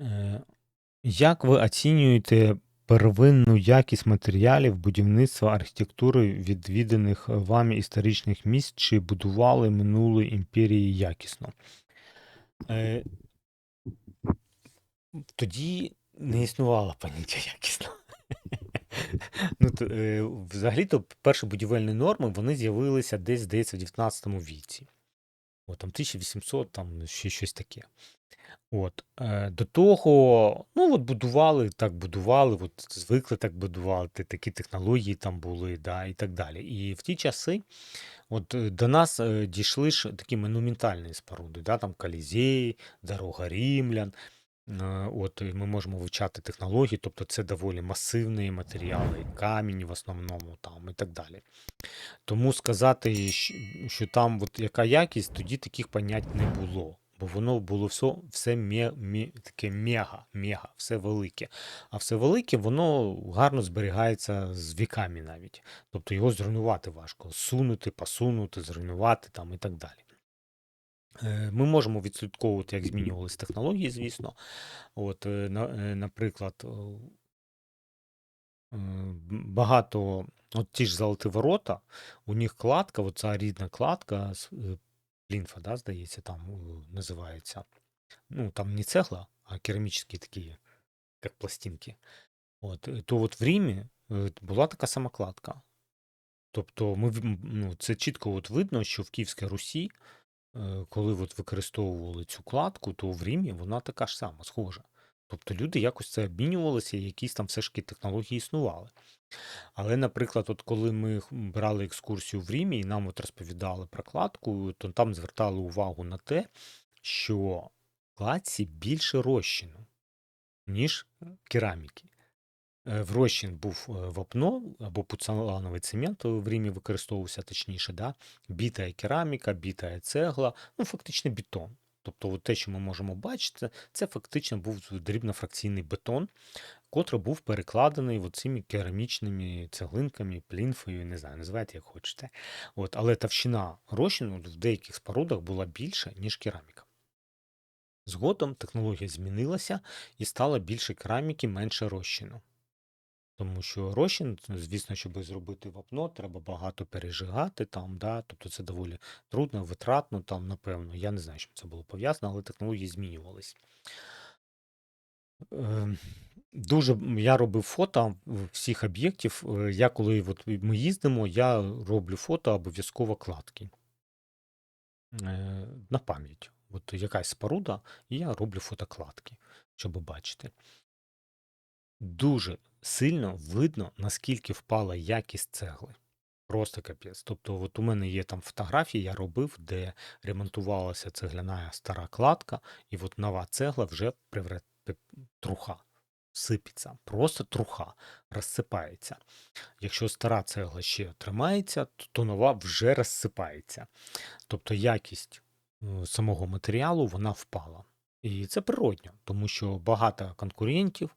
Е, Як ви оцінюєте первинну якість матеріалів будівництва архітектури відвіданих вами історичних місць, чи будували минулі імперії якісно? Е, Тоді не існувало поняття якісно. Ну, то, е, взагалі-то перші будівельні норми вони з'явилися десь, здається, в 19 віці. От, там 1800, там ще щось таке. От, е, до того, ну от будували, так будували, от звикли так будувати, такі технології там були, да, і так далі. І в ті часи, от е, до нас е, дійшли ж такі монументальні споруди, да, там Колізей, дорога Римлян. Е, От і ми можемо вивчати технології, тобто це доволі масивні матеріали, камінь в основному там і так далі. Тому сказати, що там от яка якість, тоді таких понять не було. Бо воно було все, все ме, ме, таке мега, мега, все велике. А все велике, воно гарно зберігається з віками навіть. Тобто його зруйнувати важко. Сунути, посунути, зруйнувати там і так далі. Е, Ми можемо відслідковувати, як змінювалися технології, звісно. От, е, е, наприклад, багато, от ті ж золоті ворота, у них кладка, оця рідна кладка, плінфа, да, здається, там називається. Ну, там не цегла, а керамічні такі, як пластинки. От, то от в Римі е, була така сама кладка. Тобто ми, ну, це чітко от видно, що в Київській Русі, коли от використовували цю кладку, то в Римі вона така ж сама, схожа. Тобто люди якось це обмінювалися, якісь там все ж таки технології існували. Але, наприклад, от коли ми брали екскурсію в Римі і нам от розповідали про кладку, то там звертали увагу на те, що кладці більше розчину, ніж кераміки. Е, В розчин був е, вапно або пуцалановий цемент в Римі використовувався точніше, да? біта кераміка, біта цегла, ну фактично бетон. Тобто от те, що ми можемо бачити, це фактично був дрібнофракційний бетон, котрий був перекладений цими керамічними цеглинками, плінфою, не знаю, називайте як хочете. От, але товщина розчину в деяких спорудах була більша, ніж кераміка. Згодом технологія змінилася і стало більше кераміки, менше розчину. Тому що розчин, звісно, щоб зробити вапно, треба багато пережигати там, да, тобто це доволі трудно, витратно там, напевно. Я не знаю, чим це було пов'язано, але технології змінювались. Ем, Дуже я робив фото всіх об'єктів. Е, Я коли от ми їздимо, я роблю фото обов'язково кладки е, на пам'ять. От якась споруда, і я роблю фотокладки, щоб бачити. Дуже сильно видно, наскільки впала якість цегли. Просто капець. Тобто, от у мене є там фотографії, я робив, де ремонтувалася цегляна стара кладка, і от нова цегла вже привре... труха, сипеться, просто труха, розсипається. Якщо стара цегла ще тримається, то, нова вже розсипається. Тобто якість е, самого матеріалу вона впала. І це природньо, тому що багато конкурентів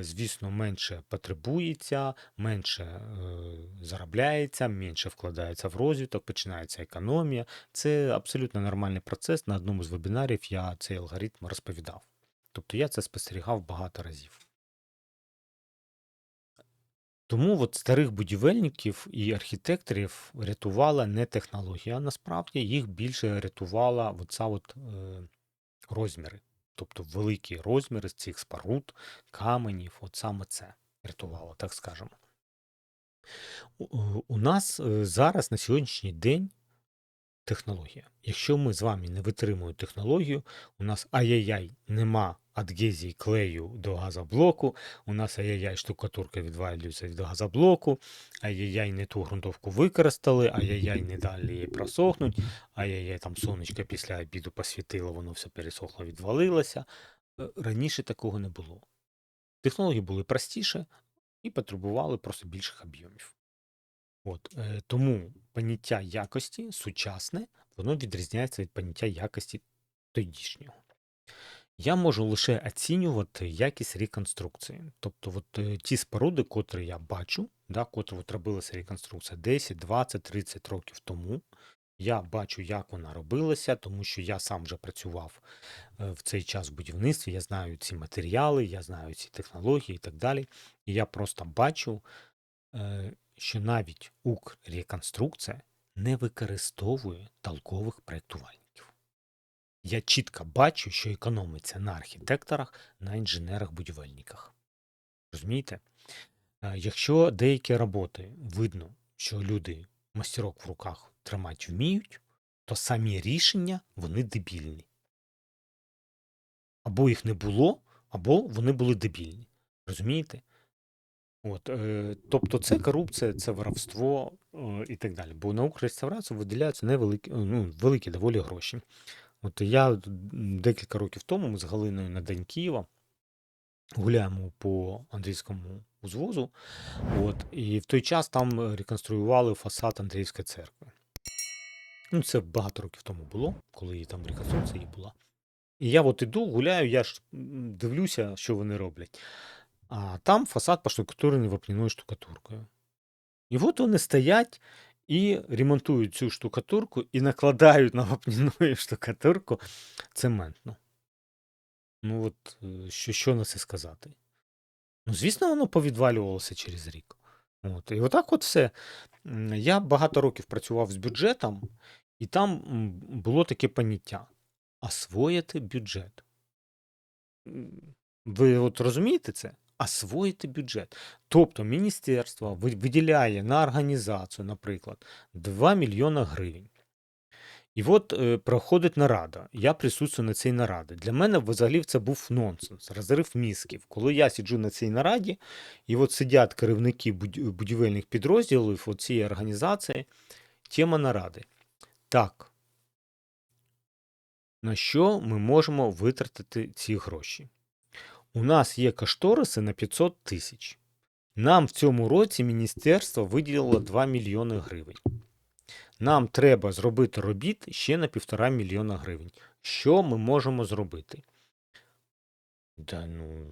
звісно, менше потребується, менше е, заробляється, менше вкладається в розвиток, починається економія. Це абсолютно нормальний процес. На одному з вебінарів я цей алгоритм розповідав. Тобто я це спостерігав багато разів. Тому от старих будівельників і архітекторів рятувала не технологія, насправді їх більше рятувала от, е, розміри. Тобто великі розміри з цих споруд, каменів, от саме це рятувало, так скажемо. У, у нас е, зараз на сьогоднішній день технологія. Якщо ми з вами не витримуємо технологію, у нас ай-яй-яй нема адгезії клею до газоблоку, у нас ай-яй-яй штукатурка відвалюється від газоблоку, ай-яй-яй не ту ґрунтовку використали, ай-яй-яй не далі її просохнуть, ай-яй-яй там сонечко після обіду посвітило, воно все пересохло, відвалилося. Е, Раніше такого не було. Технології були простіше і потребували просто більших об'ємів. От, е, тому поняття якості сучасне, воно відрізняється від поняття якості тодішнього. Я можу лише оцінювати якість реконструкції. Тобто, от, е, ті споруди, котрі я бачу, да, котрі от робилася реконструкція 10, 20, 30 років тому, Я бачу, як вона робилася, тому що я сам вже працював е, в цей час в будівництві. Я знаю ці матеріали, я знаю ці технології і так далі. І я просто бачу, е, що навіть Укрреконструкція не використовує толкових проєктувальників. Я чітко бачу, що економиться на архітекторах, на інженерах-будівельниках. Розумієте? Якщо деякі роботи видно, що люди мастерок в руках тримати вміють, то самі рішення вони дебільні. Або їх не було, або вони були дебільні. Розумієте? От, е, тобто це корупція, це воровство е, і так далі. Бо на Укрреставрацію виділяються невеликі, ну, великі доволі гроші. От я декілька років тому ми з Галиною на День Києва гуляємо по Андрійському узвозу. От, і в той час там реконструювали фасад Андріївської церкви. Ну, це багато років тому було, коли там реконструкція її була. І я от іду, гуляю, я ж дивлюся, що вони роблять. А там фасад поштукатурений вапняною штукатуркою. І от вони стоять і ремонтують цю штукатурку і накладають на вапняну штукатурку цементну. Ну от що, що на це сказати? Ну, звісно, воно повідвалювалося через рік. От. І отак от все. Я багато років працював з бюджетом, і там було таке поняття освоїти бюджет. Ви от розумієте це? Освоїти бюджет. Тобто міністерство виділяє на організацію, наприклад, 2 мільйона гривень. І от е, проходить нарада. Я присутствую на цій нараді. Для мене взагалі це був нонсенс, розрив мізків. Коли я сиджу на цій нараді, і от сидять керівники будівельних підрозділів от цієї організації, тема наради. Так, на що ми можемо витратити ці гроші? У нас є кошториси на 500 тисяч. Нам в цьому році міністерство виділило 2 мільйони гривень. Нам треба зробити робіт ще на півтора мільйона гривень. Що ми можемо зробити? Да, ну,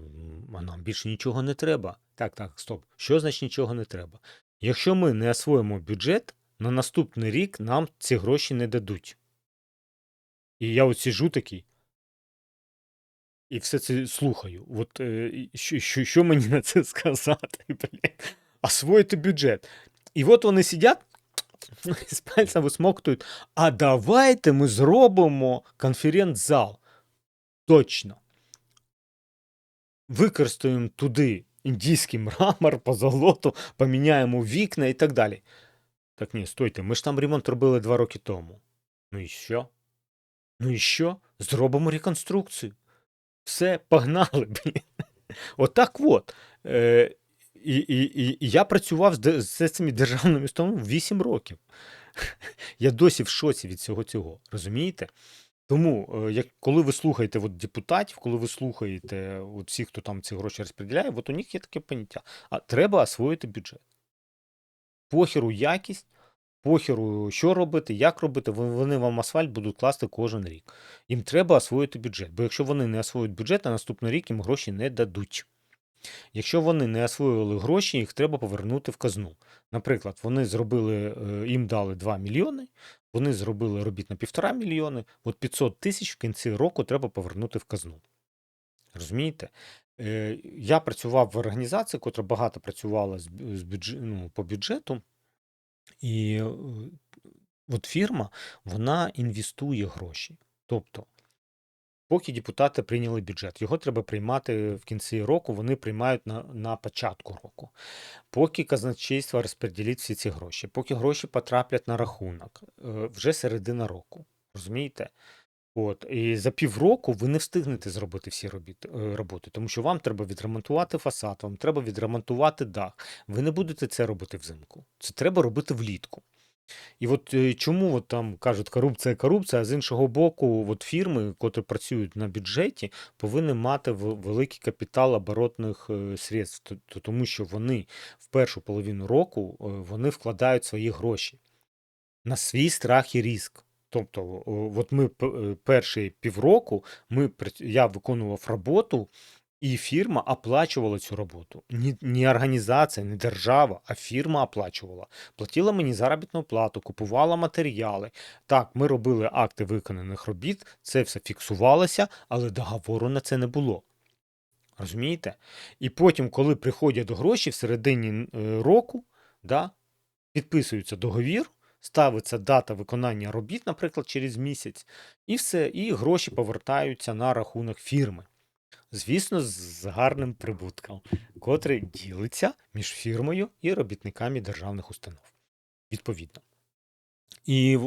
а нам більше нічого не треба. Так, так, стоп. Що значить нічого не треба? Якщо ми не освоїмо бюджет, на наступний рік нам ці гроші не дадуть. І я от сиджу такий. І все це слухаю. От що, що, що мені на це сказати? Блін? Освоїти бюджет. І от вони сидять з пальцем висмоктують. А давайте ми зробимо конференц-зал. Точно. Використаємо туди індійський мрамор, позолоту, поміняємо вікна і так далі. Так ні, стойте, ми ж там ремонт робили два роки тому. Ну і що? Ну і що? Зробимо реконструкцію. Все, погнали, блін. Отак от. Е, і, і, і я працював з, з цими державними установами 8 років. Я досі в шоці від цього цього. Розумієте? Тому, е, як, коли ви слухаєте от, депутатів, коли ви слухаєте от, всіх, хто там ці гроші розподіляє, от у них є таке поняття. А треба освоїти бюджет. Похеру якість, похеру, що робити, як робити, вони вам асфальт будуть класти кожен рік. Їм треба освоїти бюджет. Бо якщо вони не освоюють бюджет, на наступний рік їм гроші не дадуть. Якщо вони не освоїли гроші, їх треба повернути в казну. Наприклад, вони зробили, е, їм дали 2 мільйони, вони зробили робіт на 1,5 мільйони, от 500 тисяч в кінці року треба повернути в казну. Розумієте? Е, Я працював в організації, котра багато працювала з бюджет, ну, по бюджету, і е, от фірма вона інвестує гроші. Тобто, поки депутати прийняли бюджет, його треба приймати в кінці року, вони приймають на, на початку року. Поки казначейство розподілить всі ці гроші, поки гроші потраплять на рахунок, е, вже середина року. Розумієте? От, і за півроку ви не встигнете зробити всі робіт, е, роботи, тому що вам треба відремонтувати фасад, вам треба відремонтувати дах. Ви не будете це робити взимку. Це треба робити влітку. І от е, чому от там кажуть корупція, корупція, а з іншого боку, от фірми, котрі працюють на бюджеті, повинні мати великий капітал оборотних е, средств, тому що вони в першу половину року вони вкладають свої гроші на свій страх і ризик. Тобто, от ми е, перші півроку ми, я виконував роботу, І фірма оплачувала цю роботу. Ні, ні організація, ні держава, а фірма оплачувала. Платила мені заробітну плату, купувала матеріали. Так, ми робили акти виконаних робіт, це все фіксувалося, але договору на це не було. Розумієте? І потім, коли приходять гроші в середині е, року, да, підписується договір, ставиться дата виконання робіт, наприклад, через місяць, і все, і гроші повертаються на рахунок фірми. Звісно, з гарним прибутком, котрий ділиться між фірмою і робітниками державних установ. Відповідно. І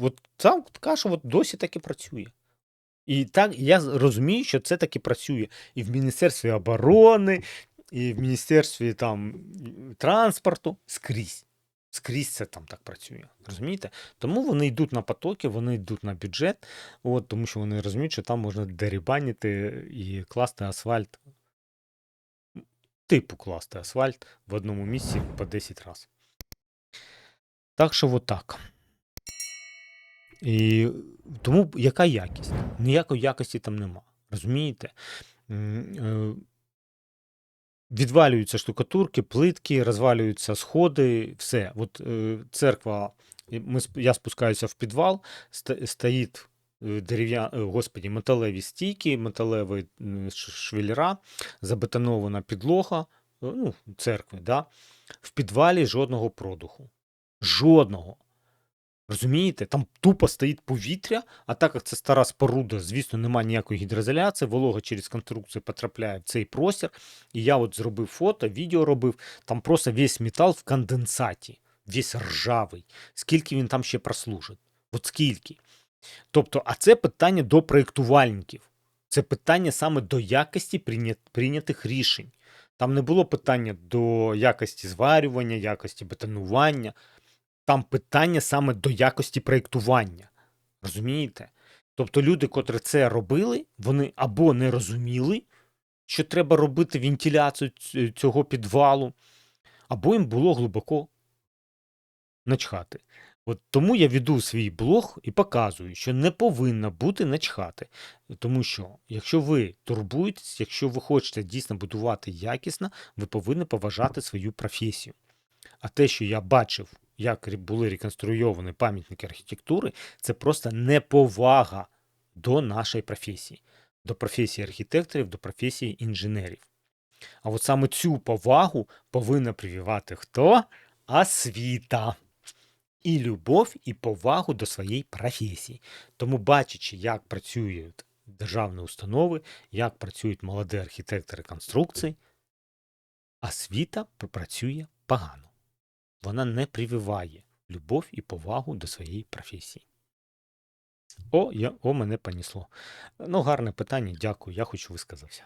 от там що от досі таки працює. І так я розумію, що це таки працює і в Міністерстві оборони, і в Міністерстві там транспорту скрізь. Скрізь це там так працює. Розумієте? Тому вони йдуть на потоки, вони йдуть на бюджет, от, тому що вони розуміють, що там можна дерибанити і класти асфальт. Типу класти асфальт в одному місці по 10 разів. Так що отак. І тому яка якість? Ніякої якості там нема. Розумієте? Відвалюються штукатурки, плитки, розвалюються сходи, все. От е, церква, ми, я спускаюся в підвал, стоїть е, дерев'я, е, господі, металеві стійки, металеві швеллера, забетонована підлога, е, ну, церкви, да? в підвалі жодного продуху. Жодного. Розумієте, там тупо стоїть повітря, а так як це стара споруда, звісно, немає ніякої гідроізоляції, волога через конструкцію потрапляє в цей простір. І я от зробив фото, відео робив, там просто весь метал в конденсаті, весь ржавий. Скільки він там ще прослужить? От скільки? Тобто, а це питання до проєктувальників. Це питання саме до якості прийнятих рішень. Там не було питання до якості зварювання, якості бетонування. Там питання саме до якості проєктування. Розумієте? Тобто люди, котрі це робили, вони або не розуміли, що треба робити вентиляцію цього підвалу, або їм було глибоко начхати. От тому я веду свій блог і показую, що не повинно бути начхати. Тому що, якщо ви турбуєтесь, якщо ви хочете дійсно будувати якісно, ви повинні поважати свою професію. А те, що я бачив, як були реконструйовані пам'ятники архітектури, це просто неповага до нашої професії, до професії архітекторів, до професії інженерів. А от саме цю повагу повинна прививати хто? Освіта. І любов, і повагу до своєї професії. Тому, бачачи, як працюють державні установи, як працюють молоді архітектори конструкцій, освіта пр- працює погано. Вона не прививає любов і повагу до своєї професії. О, я, о, мене понісло. Ну, гарне питання, дякую, я хоч висказався.